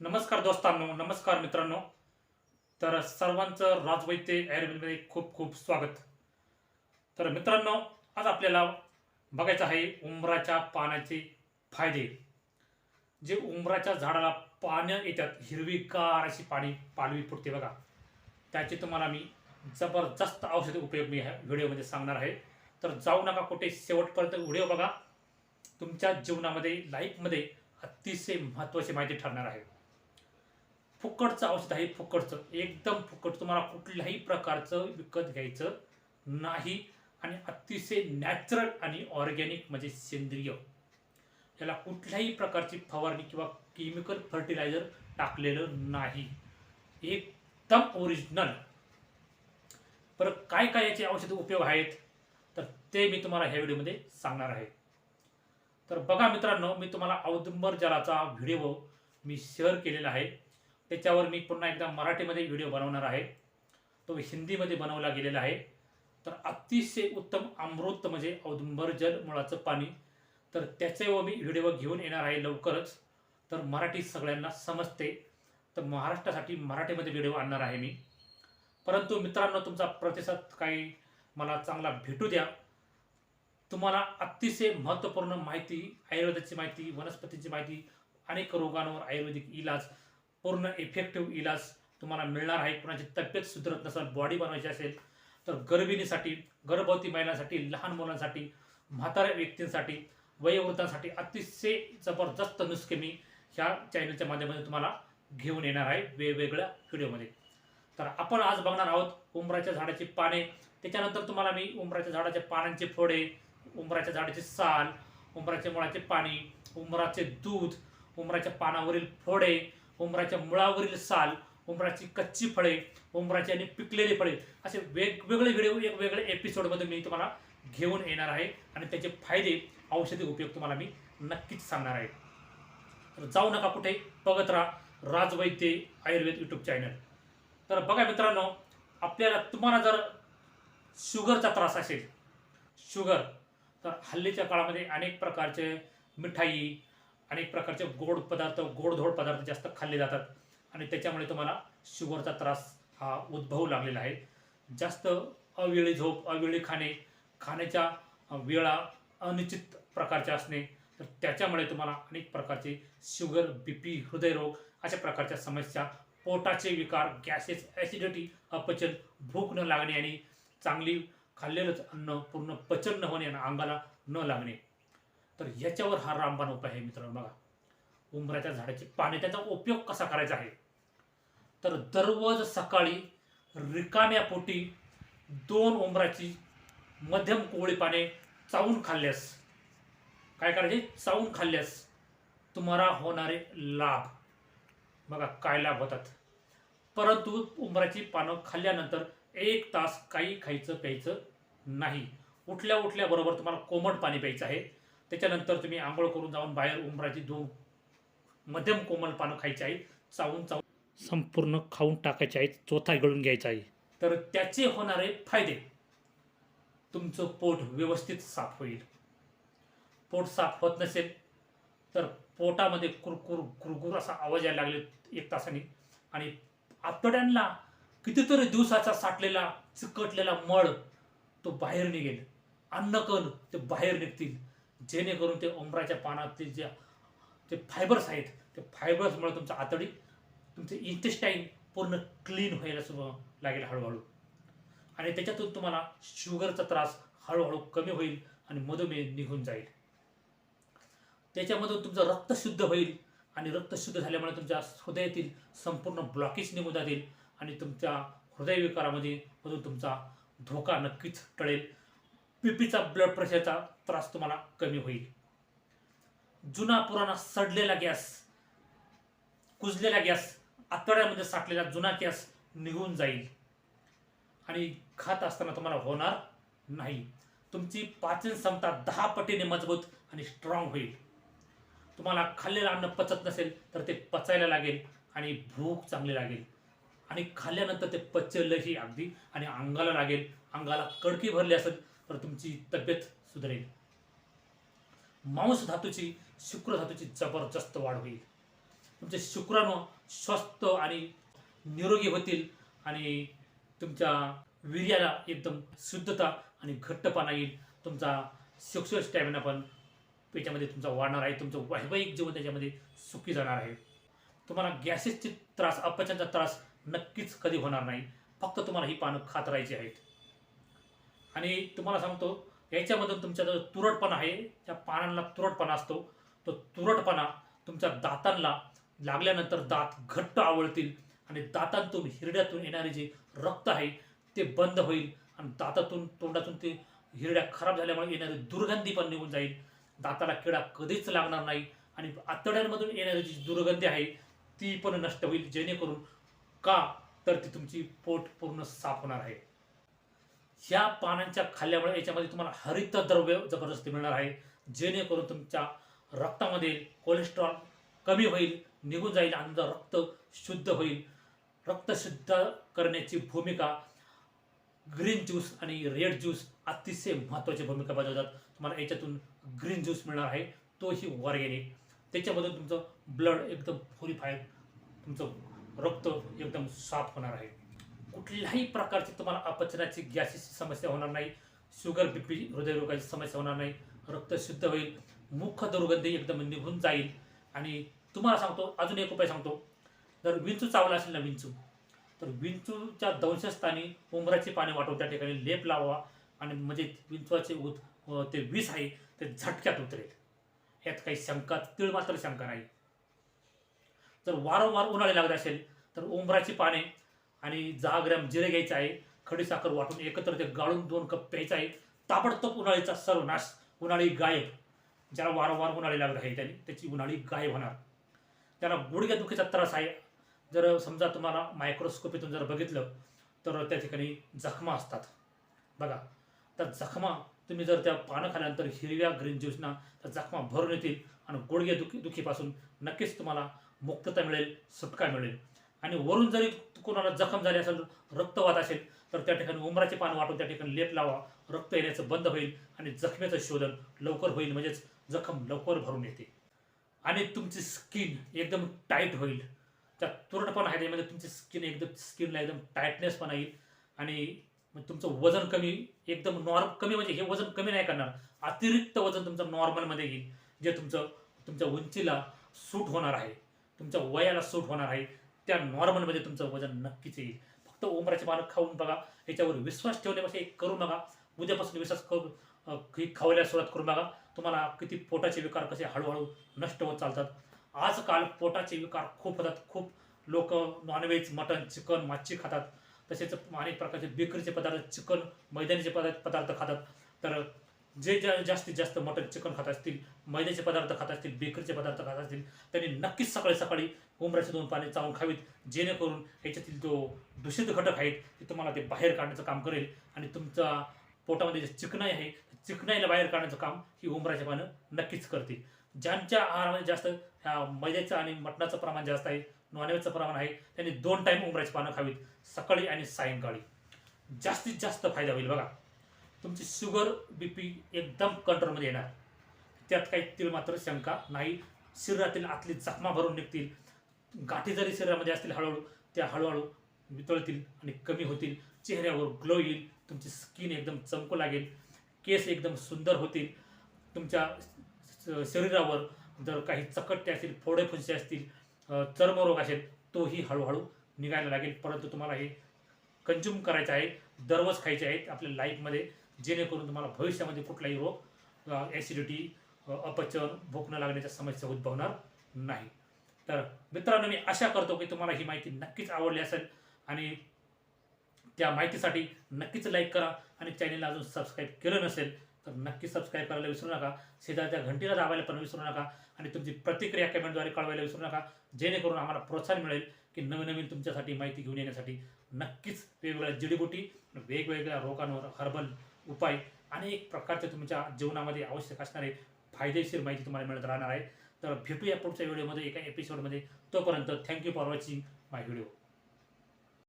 नमस्कार दोस्तांनो नमस्कार मित्रांनो. तर सर्वांचं राजवैद्य आयुर्वेदमध्ये खूप खूप स्वागत. तर मित्रांनो आज आपल्याला बघायचं आहे उंबराच्या पानाचे फायदे. जे उंबराच्या झाडाला पानं येतात हिरवीगार अशी पाणी पालवी फुटते बघा. त्याचे तुम्हाला मी जबरदस्त औषधी उपयोग मी ह्या व्हिडिओमध्ये सांगणार आहे. तर जाऊ नका कुठे शेवटपर्यंत व्हिडिओ बघा. तुमच्या जीवनामध्ये लाईफमध्ये अतिशय महत्त्वाची माहिती ठरणार आहे. फुकटचं औषध आहे फुकटचं. एकदम फुकट तुम्हाला कुठल्याही प्रकारचं विकत घ्यायचं नाही. आणि अतिशय नॅचरल आणि ऑर्गॅनिक म्हणजे सेंद्रिय. याला कुठल्याही प्रकारची फवारणी किंवा केमिकल फर्टिलायझर टाकलेलं नाही. एकदम ओरिजिनल पर काय काय याचे औषध उपयोग आहेत? तर ते मी तुम्हाला ह्या व्हिडिओमध्ये सांगणार आहे. तर बघा मित्रांनो मी तुम्हाला औदुंबर जलाचा व्हिडिओ मी शेअर केलेला आहे. त्याच्यावर मी पुन्हा एकदा मराठीमध्ये व्हिडिओ बनवणार आहे. तो हिंदीमध्ये बनवला गेलेला आहे. तर अतिशय उत्तम अमृत म्हणजे औदुंबर जल मुळाचं पाणी. तर त्याचे व मी व्हिडिओ घेऊन येणार आहे लवकरच. तर मराठी सगळ्यांना समजते. तर महाराष्ट्रासाठी मराठीमध्ये व्हिडिओ आणणार आहे मी. परंतु मित्रांनो तुमचा प्रतिसाद काही मला चांगला भेटू द्या. तुम्हाला अतिशय महत्त्वपूर्ण माहिती आयुर्वेदाची माहिती वनस्पतीची माहिती अनेक रोगांवर आयुर्वेदिक इलाज पूर्ण इफेक्टिव्ह इलाज तुम्हाला मिळणार आहे. कुणाची तब्येत सुधारत नसेल बॉडी बनवायची असेल तर गर्भिणीसाठी गर्भवती महिलांसाठी लहान मुलांसाठी म्हाताऱ्या व्यक्तींसाठी वयोवृद्धांसाठी अतिशय जबरदस्त नुसके मी ह्या चॅनलच्या माध्यमातून तुम्हाला घेऊन येणार आहे वेगवेगळ्या व्हिडिओमध्ये तर आपण आज बघणार आहोत उंबराच्या झाडाची पाने. त्याच्यानंतर तुम्हाला मी उंबराच्या झाडाच्या पानांचे फोडे उंबराच्या झाडाची साल उंबराच्या मुळाचे पाणी उंबराचे दूध उमराच्या पानावरील फोडे उंबराच्या मुळावरील साल उंबराची कच्ची फळे उंबराची आणि पिकलेली फळे असे वेगवेगळे व्हिडिओ वेगवेगळे एपिसोडमध्ये मी तुम्हाला घेऊन येणार आहे आणि त्याचे फायदे औषधी उपयोग तुम्हाला मी नक्कीच सांगणार आहे. तर जाऊ नका कुठे बघत राहा राजवैद्य आयुर्वेद यूट्यूब चॅनल तर बघा मित्रांनो आपल्याला तुम्हाला जर शुगरचा त्रास असेल शुगर तर हल्लीच्या काळामध्ये अनेक प्रकारचे मिठाई अनेक प्रकारचे गोड पदार्थ गोडधोड पदार्थ जास्त खाल्ले जातात. आणि त्याच्यामुळे तुम्हाला शुगरचा त्रास हा उद्भवू लागलेला आहे. जास्त अवेळी झोप अवेळी खाणे खाण्याच्या वेळा अनिश्चित प्रकारचे असणे तर त्याच्यामुळे तुम्हाला अनेक प्रकारचे शुगर बी पी हृदयरोग अशा प्रकारच्या समस्या पोटाचे विकार गॅसेस ॲसिडिटी अपचन भूक न लागणे आणि चांगली खाल्लेलंच अन्न पूर्ण पचन न होणे आणि अंगाला न लागणे. तर याच्यावर हा रामबाण उपाय आहे मित्रांनो बघा. उंबराच्या झाडाची पाने त्याचा उपयोग कसा करायचा आहे? तर दररोज सकाळी रिकाम्या पोटी दोन उंबराची मध्यम कोवळी पाने चावून खाल्ल्यास काय करायचे? चावून खाल्ल्यास तुम्हाला होणारे लाभ बघा काय लाभ होतात? परंतु उंबराची पानं खाल्ल्यानंतर एक तास काही खायचं प्यायचं नाही. उठल्या उठल्याबरोबर तुम्हाला कोमट पाणी प्यायचं आहे. त्याच्यानंतर तुम्ही आंघोळ करून जाऊन बाहेर उंबराची दोन मध्यम कोमल पानं खायची आहेत चावून चावून संपूर्ण खाऊन टाकायचे आहेत चोथा गळून घ्यायचा आहे तर त्याचे होणारे फायदे. तुमचं पोट व्यवस्थित साफ होईल. पोट साफ होत नसेल तर पोटामध्ये कुरकुर गुरगुर असा आवाज यायला लागले एक तासाने. आणि आतड्यांना कितीतरी दिवसाचा साठलेला चिकटलेला मळ तो बाहेर निघेल. अन्नकण ते बाहेर निघतील. जेणेकरून ते उंबराच्या पानातील जे जे फायबर्स आहेत ते फायबर्समुळे तुमचं आतडी तुमचे इंटेस्टाईन पूर्ण क्लीन व्हायला सुरू लागेल हळूहळू. आणि त्याच्यातून तुम्हाला शुगरचा त्रास हळूहळू कमी होईल आणि मधुमेह निघून जाईल. त्याच्यामधून तुमचं रक्त शुद्ध होईल आणि रक्त शुद्ध झाल्यामुळे तुमच्या हृदयातील संपूर्ण ब्लॉकेज निघून जातील आणि तुमच्या हृदयविकारामध्ये मधून तुमचा धोका नक्कीच टळेल. पीपीचा ब्लड प्रेशरचा त्रास तुम्हाला कमी होईल. जुना पुराणा सडलेला गॅस कुजलेला गॅस आतड्यामध्ये साठलेला जुना गॅस निघून जाईल. आणि खात असताना तुम्हाला होणार नाही. तुमची पाचन क्षमता दहा पटीने मजबूत आणि स्ट्रॉंग होईल. तुम्हाला खाल्लेलं अन्न पचत नसेल तर ते पचायला लागेल आणि भूक चांगली लागेल. आणि खाल्ल्यानंतर ते पचलंही अगदी आणि अंगाला लागेल. अंगाला कडकी भरली असेल तर तुमची तब्येत सुधारेल. मांस धातूची शुक्र धातूची जबरदस्त वाढ होईल. तुमचे शुक्राणू स्वस्थ आणि निरोगी होतील आणि तुमच्या वीर्याला एकदम शुद्धता आणि घट्टपणा येईल. तुमचा सेक्शुअल स्टॅमिना पण त्याच्यामध्ये तुमचा वाढणार आहे. तुमचं वैवाहिक जीवन त्याच्यामध्ये सुखी जाणार आहे. तुम्हाला गॅसेसचे त्रास अपचनचा त्रास नक्कीच कधी होणार नाही. फक्त तुम्हाला ही पानं खात राहायची आहेत. आणि तुम्हाला सांगतो याच्यामधून तुमचा जो तुरटपणा आहे. त्या पानांना तुरटपणा असतो. तो तुरटपणा तुमच्या दातांना लागल्यानंतर दात घट्ट आवळतील आणि दातांतून हिरड्यातून येणारे जे रक्त आहे ते बंद होईल आणि दातातून तोंडातून ते हिरड्या खराब झाल्यामुळे येणारी दुर्गंधी पण निघून जाईल. दाताला किडा कधीच लागणार नाही आणि आतड्यांमधून येणारी जी दुर्गंधी आहे ती पण नष्ट होईल जेणेकरून का तर ती तुमची पोट पूर्ण साफ होणार आहे. ह्या पानांच्या खाल्ल्यामुळे याच्यामध्ये तुम्हाला हरित द्रव्य जबरदस्ती मिळणार आहे. जेणेकरून तुमच्या रक्तामध्ये कोलेस्ट्रॉल कमी होईल निघून जाईल आणि रक्त शुद्ध होईल. रक्त शुद्ध करण्याची भूमिका ग्रीन ज्यूस आणि रेड ज्यूस अतिशय महत्त्वाची भूमिका बजावतात. तुम्हाला याच्यातून ग्रीन ज्यूस मिळणार आहे. तोही ऑर्गॅनिक त्याच्यामधून तुमचं ब्लड एकदम प्युरिफाय तुमचं रक्त एकदम साफ होणार आहे. कुठल्याही प्रकारची तुम्हाला अपचनाची गॅसची समस्या होणार नाही शुगर बीपी हृदयरोगाची समस्या होणार नाही रक्त शुद्ध होईल मुख दुर्गंधी एकदम निघून जाईल. आणि तुम्हाला सांगतो अजून एक उपाय सांगतो. जर विंचू चावला असेल ना विंचू तर विंचूच्या दंशस्थानी उमराची पाने वाटून त्या ठिकाणी लेप लावा आणि म्हणजे विंचवाचे उत ते विष आहे ते झटक्यात उतरेल. यात काही शंका तीळ मात्र शंका नाही. जर वारंवार उन्हाळी लागत असेल तर उंबराची पाने आणि दहा ग्रॅम जिरे घ्यायचं आहे. खडीसाखर वाटून एकत्र ते गाळून दोन कप प्यायचं आहे. ताबडतोब उन्हाळीचा सर्वनाश उन्हाळी गायब. ज्याला वारंवार उन्हाळी लागत आहे त्याने त्याची उन्हाळी गायब होणार. त्याला गुडघ्या दुखीचा त्रास आहे. जर समजा तुम्हाला मायक्रोस्कोपीतून जर बघितलं तर त्या ठिकाणी जखमा असतात. बघा त्या जखमा तुम्ही जर त्या पानं खाल्यानंतर हिरव्या ग्रीन ज्यूसना त्या जखमा भरून येतील आणि गुडघ्या दुखी दुखीपासून नक्कीच तुम्हाला मुक्तता मिळेल सुटका मिळेल. आणि वरून जरी कोणाला जखम झाली असेल रक्तवाद असेल तर त्या ठिकाणी उमराचे पान वाटून त्या ठिकाणी लेप लावा. रक्त येण्याचं बंद होईल आणि जखमेचं शोधन लवकर होईल म्हणजेच जखम लवकर भरून येते. आणि तुमची स्किन एकदम टाईट होईल. त्या तुरटपणा आहे त्यामध्ये तुमची स्किन एकदम स्किनला एकदम टाईटनेस पण येईल. आणि तुमचं वजन कमी एकदम नॉर्म कमी म्हणजे हे वजन कमी नाही करणार. अतिरिक्त वजन तुमचं नॉर्मलमध्ये येईल. जे तुमचं तुमच्या उंचीला सूट होणार आहे. तुमच्या वयाला सूट होणार आहे. त्या नॉर्मलमध्ये तुमचं वजन नक्कीच येईल. फक्त उमराचे पानं खाऊन बघा. याच्यावर विश्वास ठेवण्यापासून एक करू बघा उद्यापासून विश्वास करू ही खावायला सुरुवात करून बघा तुम्हाला किती पोटाचे विकार कसे हळूहळू नष्ट होत चालतात. आजकाल पोटाचे विकार खूप होतात. खूप लोक नॉनव्हेज मटन चिकन मच्छी खातात. तसेच अनेक प्रकारचे बेकरीचे पदार्थ चिकन मैदानीचे पदार्थ पदार्थ खातात. तर जे ज्या जास्तीत जास्त मटन चिकन खात असतील मैद्याचे पदार्थ खात असतील बेकरीचे पदार्थ खात असतील त्यांनी नक्कीच सकाळी सकाळी उमराचे दोन पाणी चावून खावीत जेणेकरून ह्याच्यातील जो दूषित घटक आहेत ते तुम्हाला ते बाहेर काढण्याचं काम करेल. आणि तुमचा पोटामध्ये जे चिकनाई आहे चिकनाईला बाहेर काढण्याचं काम ही उमराचे पानं नक्कीच करते ज्यांच्या आहारामध्ये जास्त ह्या मैद्याचं आणि मटणाचं प्रमाण जास्त आहे नॉनव्हेजचं प्रमाण आहे त्यांनी दोन टाईम उमराची पानं खावीत सकाळी आणि सायंकाळी. जास्तीत जास्त फायदा होईल बघा. तुमची शुगर बी पी एकदम कंट्रोलमध्ये येणार. त्यात काही तीळ मात्र शंका नाही. शरीरातील आतली जखमा भरून निघतील. गाठी जरी शरीरामध्ये असतील हळूहळू त्या हळूहळू वितळतील आणि कमी होतील. चेहऱ्यावर ग्लो येईल. तुमची स्किन एकदम चमकू लागेल. केस एकदम सुंदर होतील. तुमच्या शरीरावर जर काही चकटते असतील फोडे फुंसे असतील चर्मरोग असेल तोही हळूहळू निघायला लागेल. परंतु तुम्हाला हे कंझ्युम करायचं आहे. दररोज खायचे आहेत आपल्या लाईफमध्ये जेणेकरून तुम्हाला भविष्यामध्ये कुठलाही रोग ॲसिडिटी अपचन भूक न लागण्याच्या समस्या उद्भवणार नाही. तर मित्रांनो मी आशा करतो की तुम्हाला ही माहिती नक्कीच आवडली असेल आणि त्या माहितीसाठी नक्कीच लाईक करा आणि चॅनलला अजून सबस्क्राईब केलं नसेल तर नक्की सबस्क्राईब करायला विसरू नका. शेजारच्या घंटीला दाबायला पण विसरू नका आणि तुमची प्रतिक्रिया कमेंटद्वारे कळवायला विसरू नका. जेणेकरून आम्हाला प्रोत्साहन मिळेल की नवीन नवीन तुमच्यासाठी माहिती घेऊन येण्यासाठी नक्कीच वेगवेगळ्या जडीबुटी वेगवेगळ्या रोगांवर हर्बल उपाय अनेक प्रकारचे तुमच्या जीवनामध्ये आवश्यक असणारे फायदेशीर माहिती तुम्हाला मिळत राहणार आहे. तर भेटूया पुढच्या व्हिडिओमध्ये एका एपिसोडमध्ये तोपर्यंत thank you for watching my video